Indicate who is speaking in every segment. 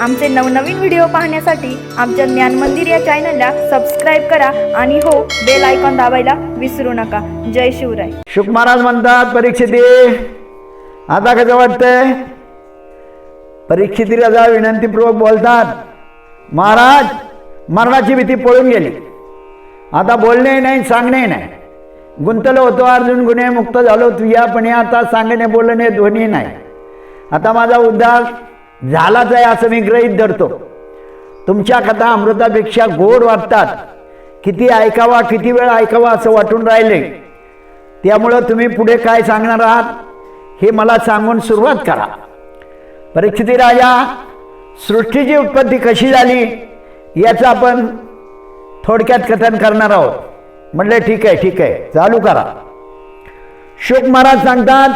Speaker 1: आमचे नवनवीन व्हिडिओ पाहण्यासाठी आमच्या ज्ञान मंदिर या चॅनलला सबस्क्राईब करा आणि हो बेल आयकॉन दाबायला विसरू नका. जय शिवराय.
Speaker 2: शुक महाराज म्हणतात परीक्षिती आता कसं वाटतंय? परीक्षितीला जा विनंतीपूर्वक बोलतात महाराज मरणाची भीती पळून गेली. आता बोलणे नाही सांगणे नाही. गुंतलो होतो अर्जुन गुन्हे मुक्त झालो तुझ्यापणे आता सांगणे बोलणे ध्वनी नाही. आता माझा उद्धार झालाच आहे असं मी गृहीत धरतो. तुमच्या कथा अमृतापेक्षा गोड वाटतात किती ऐकावा किती वेळ ऐकावा असं वाटून राहिले. त्यामुळं तुम्ही पुढे काय सांगणार आहात हे मला सांगून सुरुवात करा. परीक्षिती राजा सृष्टीची उत्पत्ती कशी झाली याचं आपण थोडक्यात कथन करणार आहोत. म्हणले ठीक आहे ठीक आहे चालू करा. शुक महाराज सांगतात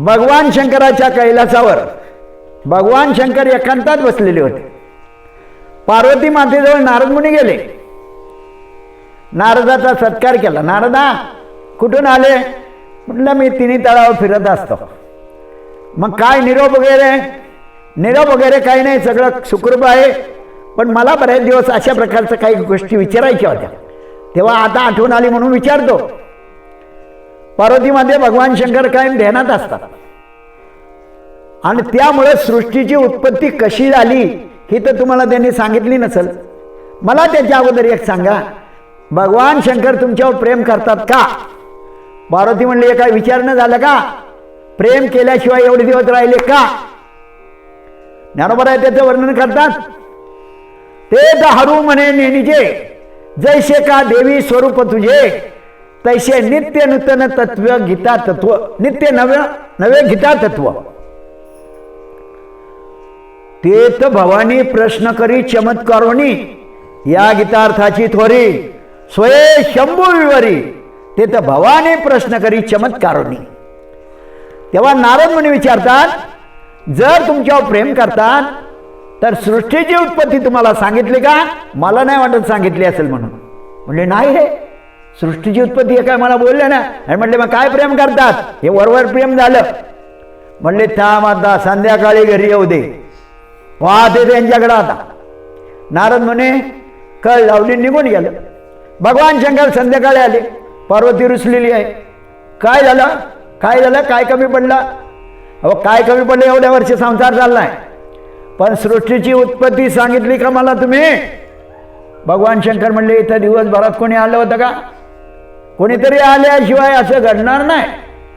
Speaker 2: भगवान शंकराच्या कैलासावर. भगवान शंकर एकांतात बसलेले होते. पार्वती मातेजवळ नारद मुनी गेले. नारदाचा सत्कार केला. नारदा कुठून आले? म्हटलं मी तिन्ही तळावर फिरत असतो. मग काय निरोप वगैरे? निरोप वगैरे काही नाही सगळं सुखरूप आहे. पण मला बरेच दिवस अशा प्रकारचं काही गोष्टी विचारायच्या होत्या. तेव्हा आता आठवण आली म्हणून विचारतो. पार्वतीमध्ये भगवान शंकर कायम ध्यानात असतात. आणि त्यामुळे सृष्टीची उत्पत्ती कशी झाली ही तर तुम्हाला त्यांनी सांगितली नसेल. मला त्याच्या अगोदर एक सांगा भगवान शंकर तुमच्यावर प्रेम करतात का? पार्वती म्हणले काय विचारणं झालं का? प्रेम केल्याशिवाय एवढे दिवस राहिले का? ज्ञानोबराय आहे त्याचं वर्णन करतात. ते हरू म्हणे नेहमीचे जैसे का देवी स्वरूप तुझे तैसे नित्य नूतन तत्व गीता तत्व नित्य नवे नवे गीता तत्व। ते तर भवानी प्रश्न करी चमत्कारोनी या गीतार्थाची थोरी स्वये शंभू विवरी ते तर भवानी प्रश्न करी चमत्कारोनी। तेव्हा नारद म्हणून विचारतात जर तुमच्यावर प्रेम करतात तर सृष्टीची उत्पत्ती तुम्हाला सांगितली का? मला नाही वाटत सांगितली असेल म्हणून. म्हणजे नाही रे सृष्टीची उत्पत्ती हे काय मला बोलले ना? आणि म्हणले मग काय प्रेम करतात? हे वरवर प्रेम झालं. म्हणले थांब आता संध्याकाळी घरी येऊ दे. वाहते त्यांच्याकडं आता. नारद म्हणे कळ लावली निघून गेलं. भगवान शंकर संध्याकाळी आले. पार्वती रुसलेली आहे. काय झालं? काय झालं? काय कमी पडलं? अहो काय कमी पडलं एवढ्या वर्षी संसार चाललाय. पण सृष्टीची उत्पत्ती सांगितली का मला तुम्ही? भगवान शंकर म्हणले इथं दिवसभरात कोणी आलं होतं का? कोणीतरी आल्याशिवाय असं घडणार नाही.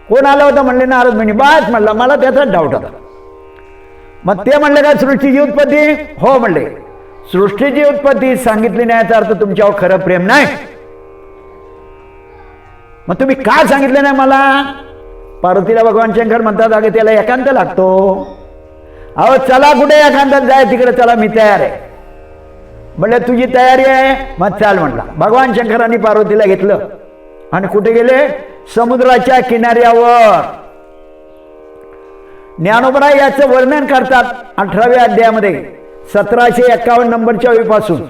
Speaker 2: कोण आलं होतं म्हणले नारद म्हणे बास म्हणला मला त्याचाच डाऊट होता. मग ते म्हणले का सृष्टीची उत्पत्ती? हो म्हणले. सृष्टीची उत्पत्ती सांगितली नाही याचा अर्थ तुमच्यावर खरं प्रेम नाही. मग तुम्ही का सांगितलं नाही मला? पार्वतीला भगवान शंकर म्हणतात अगे त्याला एकांत लागतो. अहो चला कुठे एकांतात? जाय तिकडे चला मी तयार आहे. म्हणलं तुझी तयारी आहे? मग चाल म्हणला. भगवान शंकरांनी पार्वतीला घेतलं. आणि कुठे गेले? समुद्राच्या किनाऱ्यावर. ज्ञानोबरा याचं वर्णन करतात अठराव्या अध्यायामध्ये सतराशे एक्कावन्न नंबरच्या वेळीपासून.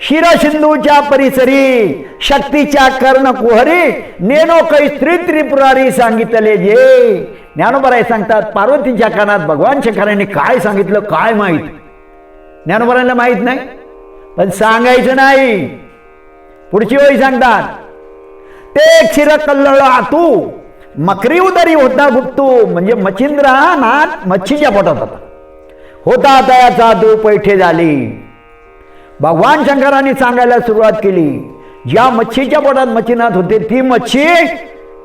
Speaker 2: शिरसिंधूच्या परिसरी शक्तीच्या कर्ण कुहरी नेनो कै स्त्री त्रिपुरारी सांगितले जे. ज्ञानोबराय सांगतात पार्वतीच्या कानात भगवान शंकरांनी काय सांगितलं काय माहीत? ज्ञानोबरांना माहीत नाही पण सांगायचं नाही. पुढची वेळी सांगतात ते क्षीर कल्लळ आतू मकरी उदरी होता गुप्तू म्हणजे मच्छिंद्र नाथ मच्छीच्या पोटात होता होता तयाचा तू पैठे झाली भगवान शंकरांनी सांगायला सुरुवात केली ज्या मच्छीच्या पोटात मच्छीनाथ होते ती मच्छी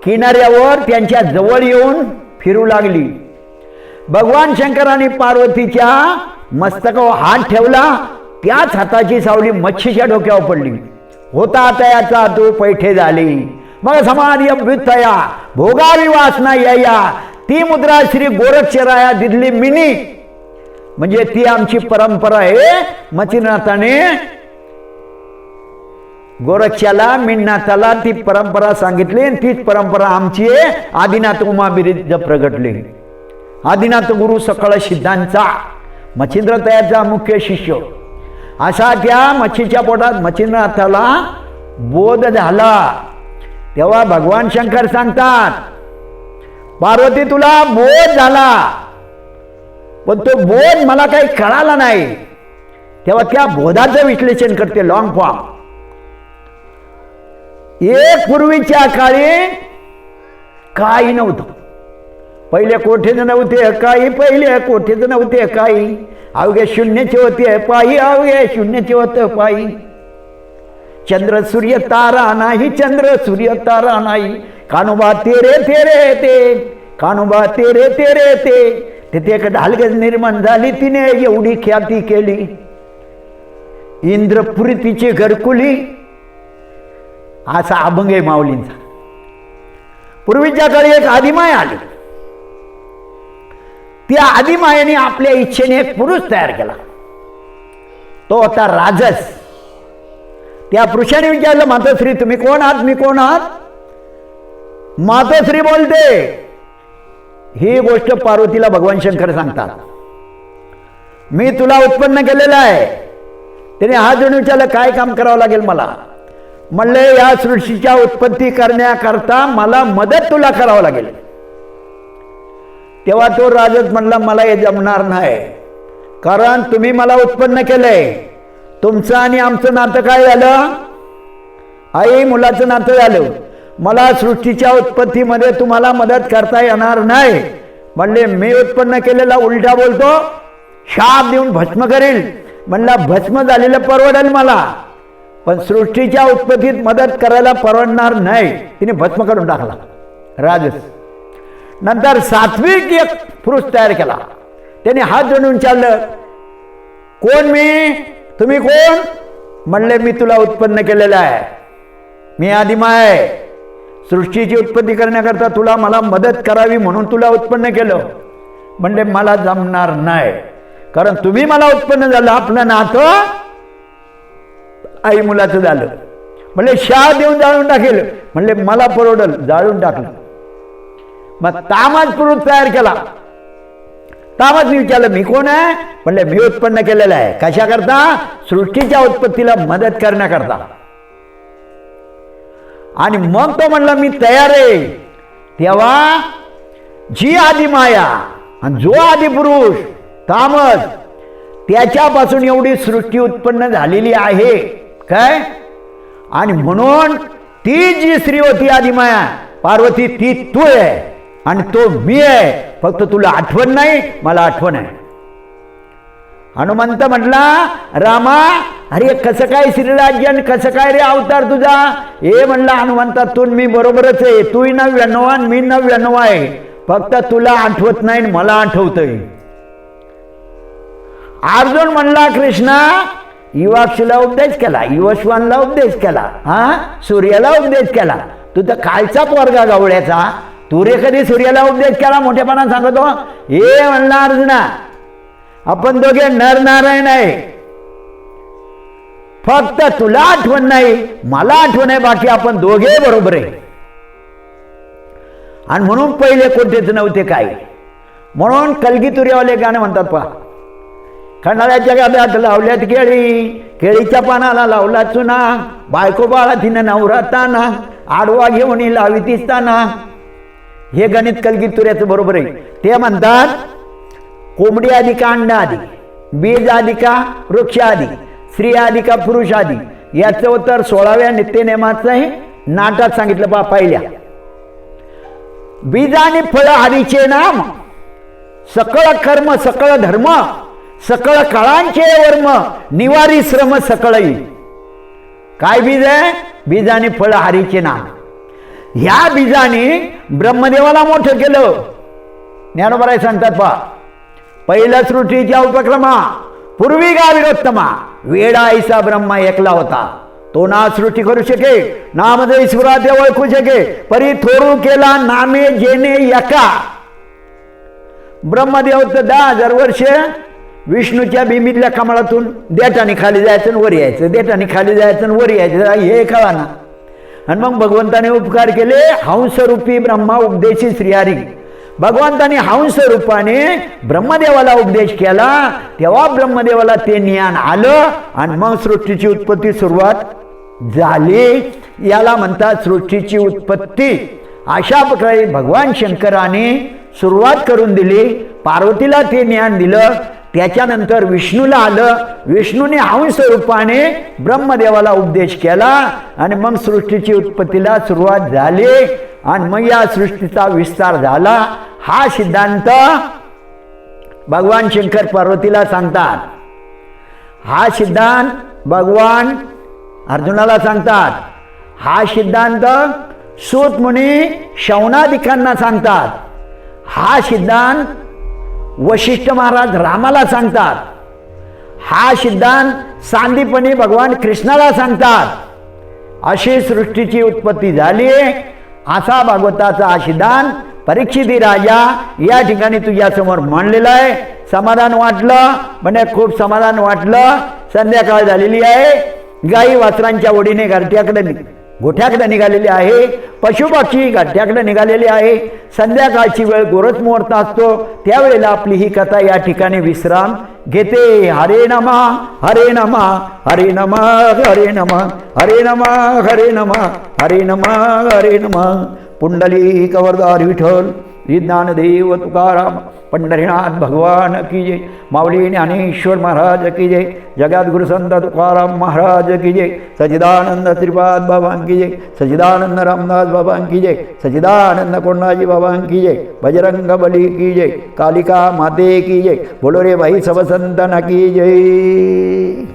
Speaker 2: किनाऱ्यावर त्यांच्या जवळ येऊन फिरू लागली भगवान शंकरांनी पार्वतीच्या मस्तकावर हात ठेवला त्याच हाताची सावली मच्छीच्या डोक्यावर पडली होता तयाचा तो पैठे झाली मग समाधी अभ्युत्थया भोगावी वासना या ती मुद्रा श्री गोरक्षराया दिदली मिनी. म्हणजे ती आमची परंपरा आहे. मचिनाथाने गोरक्षाला मिन्नाथाला ती परंपरा सांगितली आणि तीच परंपरा आमची आहे. आदिनाथ उमा प्रगटली. आदिनाथ गुरु सकळ सिद्धांचा मच्छिंद्र तयारचा मुख्य शिष्य. असा त्या मच्छीच्या पोटात मच्छिंद्रनाथाला बोध झाला. तेव्हा भगवान शंकर सांगतात पार्वती तुला बोध झाला. पण तो बोध मला काही कळाला नाही. तेव्हा त्या बोधाचं विश्लेषण करते लॉंग फॉर्म एक पूर्वीच्या काळी काही नव्हतं. पहिले कोठेच नव्हते काही पहिले कोठेच नव्हते काही. अवघे शून्याचे होते पायी अवघे शून्याचे होतं पायी. चंद्र सूर्य तारा नाही चंद्र सूर्य तारा नाही. कानोबा तेरे तेरे ते. कानोबा तेरे तेरे ते. तिथे एक ढालगज निर्माण झाली तिने एवढी ख्याती केली. इंद्रपुरी तिची घरकुली. असा अभंग आहे माऊलींचा. पूर्वीच्या काळी एक आदिमाय आली. त्या आदिमायाने आपल्या इच्छेने एक पुरुष तयार केला. तो होता राजस. त्या पुरुषाने विचारलं मातोश्री तुम्ही कोण आहात? मी कोण आहात? मातोश्री बोलते. ही गोष्ट पार्वतीला भगवान शंकर सांगतात. मी तुला उत्पन्न केलेलं आहे. त्याने हा जण विचारलं काय काम करावं लागेल मला? म्हणले या सृष्टीच्या उत्पत्ती करण्याकरता मला मदत तुला करावं लागेल. तेव्हा तो राजच म्हणला मला हे जमणार नाही. कारण तुम्ही मला उत्पन्न केलंय. तुमचं आणि आमचं नातं काय झालं? आई मुलाचं नातं झालं. मला सृष्टीच्या उत्पत्तीमध्ये तुम्हाला मदत करता येणार नाही. म्हणले मी उत्पन्न केलेला उलटा बोलतो शाप देऊन भस्म करील. म्हणला भस्म झालेलं परवडेल मला. पण सृष्टीच्या उत्पत्तीत मदत करायला परवडणार नाही. तिने भस्म करून टाकला. राजस. नंतर सात्विक एक पुरुष तयार केला. त्याने हात जोडून विचारलं कोण मी? तुम्ही कोण? म्हणले मी तुला उत्पन्न केलेलं आहे. मी आदिमा आहे. सृष्टीची उत्पत्ती करण्याकरता तुला मला मदत करावी म्हणून तुला उत्पन्न केलं. म्हणले मला जमणार नाही. कारण तुम्ही मला उत्पन्न झालं आपलं नातं आई मुलाचं झालं. म्हणले शाह देऊन जाळून टाकेल. म्हणले मला परवडल जाळून टाकलं. मग तामाच पुरुष तयार केला. तामाच मी विचारलं मी कोण आहे? म्हणले मी उत्पन्न केलेलं आहे. कशाकरता? सृष्टीच्या उत्पत्तीला मदत करण्याकरता. आणि मग तो म्हणला मी तयार आहे. तेव्हा जी आधी माया आणि जो आधी पुरुष तामस त्याच्यापासून एवढी सृष्टी उत्पन्न झालेली आहे. काय? आणि म्हणून ती जी स्त्री होती पार्वती ती तू आहे. आणि तो मी आहे. फक्त तुला आठवण नाही मला आठवण आहे. हनुमंत म्हटला रामा अरे कसं काय श्रीराजन कसं काय रे अवतार तुझा? हे म्हणला हनुमंतातून मी बरोबरच आहे. तूही नव्याण्णव आणि मी नव्याण्णव आहे. फक्त तुला आठवत नाही आणि मला आठवतंय. अर्जुन म्हणला कृष्णा युवाक्षीला उपदेश केला युवश्वानला उपदेश केला हा? सूर्याला उपदेश केला. तू तर खालचा पोरगा गवळ्याचा. तू रे कधी सूर्याला उपदेश केला? मोठेपणा सांगतो. हे म्हणला अर्जुना आपण दोघे नर नारायण आहे. फक्त तुला आठवण नाही मला आठवण आहे बाकी आपण दोघे बरोबर आहे. आणि म्हणून पहिले कोणतेच नव्हते काय म्हणून कलगी कलगीतुऱ्यावाले गाणं म्हणतात पहा. खंडाळ्याच्या गाड्यात लावल्यात केळी केळीच्या पानाला लावला चुना बायको बाळा तिनं नवरा ताना आडवा घेऊन लावी तिसताना हे गणित कलगीतुऱ्याचं बरोबर आहे. ते म्हणतात कोंबडी आधी का अंडा आधी बीज आधी का वृक्ष आधी स्त्री आधी का पुरुष आधी याचं उत्तर सोळाव्या नित्यनेमाचं हे नाटात सांगितलं पा पहिल्या. बीज आणि फळ आधीचे नाम सकळ कर्म सकळ धर्म सकळ काळांचे वर्म निवारी श्रम सकळई. काय बीज आहे? बीज आणि फळ हरीचे नाम. ह्या बीजाने ब्रह्मदेवाला मोठं केलं. ज्ञानोबराय सांगतात पा पहिल्या सृष्टीच्या उपक्रमा पूर्वी गाविरोत्तमा वेडा ऐसा ब्रह्मा एकला होता. तो ना सृष्टी करू शके नामद म्हणजे ईश्वरा ते ओळखू शके परी थोरू केला नामे जेने यका. ब्रह्मदेव तर दहा हजार वर्ष विष्णूच्या भीमीतल्या कमळातून देठाने खाली जायचं आणि वर यायचं देठाने खाली जायचं आणि वर यायचं. हे कळा ना आणि मग भगवंताने उपकार केले हंसरूपी ब्रह्मा उपदेशी श्रीहारी भगवंताने हंस रूपाने ब्रह्मदेवाला उपदेश केला तेव्हा ब्रह्मदेवाला ते ज्ञान आलं आणि मग सृष्टीची उत्पत्ती सुरुवात झाली. याला म्हणतात सृष्टीची उत्पत्ती. अशा प्रकारे भगवान शंकराने सुरुवात करून दिली. पार्वतीला ते ज्ञान दिलं. त्याच्यानंतर विष्णूला आलं. विष्णूने हंस रूपाने ब्रह्मदेवाला उपदेश केला आणि मग सृष्टीची उत्पत्तीला सुरुवात झाली आणि मग या सृष्टीचा विस्तार झाला. हा सिद्धांत भगवान शंकर पार्वतीला सांगतात. हा सिद्धांत भगवान अर्जुनाला सांगतात. हा सिद्धांत सूत मुनी शौनादिकांना सांगतात. हा सिद्धांत वशिष्ठ महाराज रामाला सांगतात. हा सिद्धांत सांदीपणी भगवान कृष्णाला सांगतात. अशी सृष्टीची उत्पत्ती झाली असा भागवताचा हा सिद्धांत परीक्षिती राजा या ठिकाणी तुझ्यासमोर मांडलेला आहे. समाधान वाटलं म्हणजे खूप समाधान वाटलं. संध्याकाळ झालेली आहे. गाई वासरांच्या ओढीने घरट्याकडे निघ गोठ्याकडे निघालेली आहे. पशुपक्षी घरट्याकडे निघालेले आहे. संध्याकाळची वेळ गोरज मुहूर्त असतो. त्यावेळेला आपली ही कथा या ठिकाणी विश्राम घेते. हरे नमा हरे नमा हरे नमा हरे नमा हरे नमा हरे नमा हरे नमा हरे नमा. पुंडली कवरदार विठ्ठल. विज्ञानदेव तुकाराम पंढरीनाथ भगवान की जय माऊली ज्ञानेश्वर महाराज की जय जगद्गुरु संत तुकाराम महाराज की जय सचिदानंद श्रीपाद बाबा की जय सचिदानंद रामदास बाबा की जय सचिदानंद कोंडाजी बाबा की जय बजरंग बली की जय कालिका माते की जय बोलो रे भाई सब संतन की जय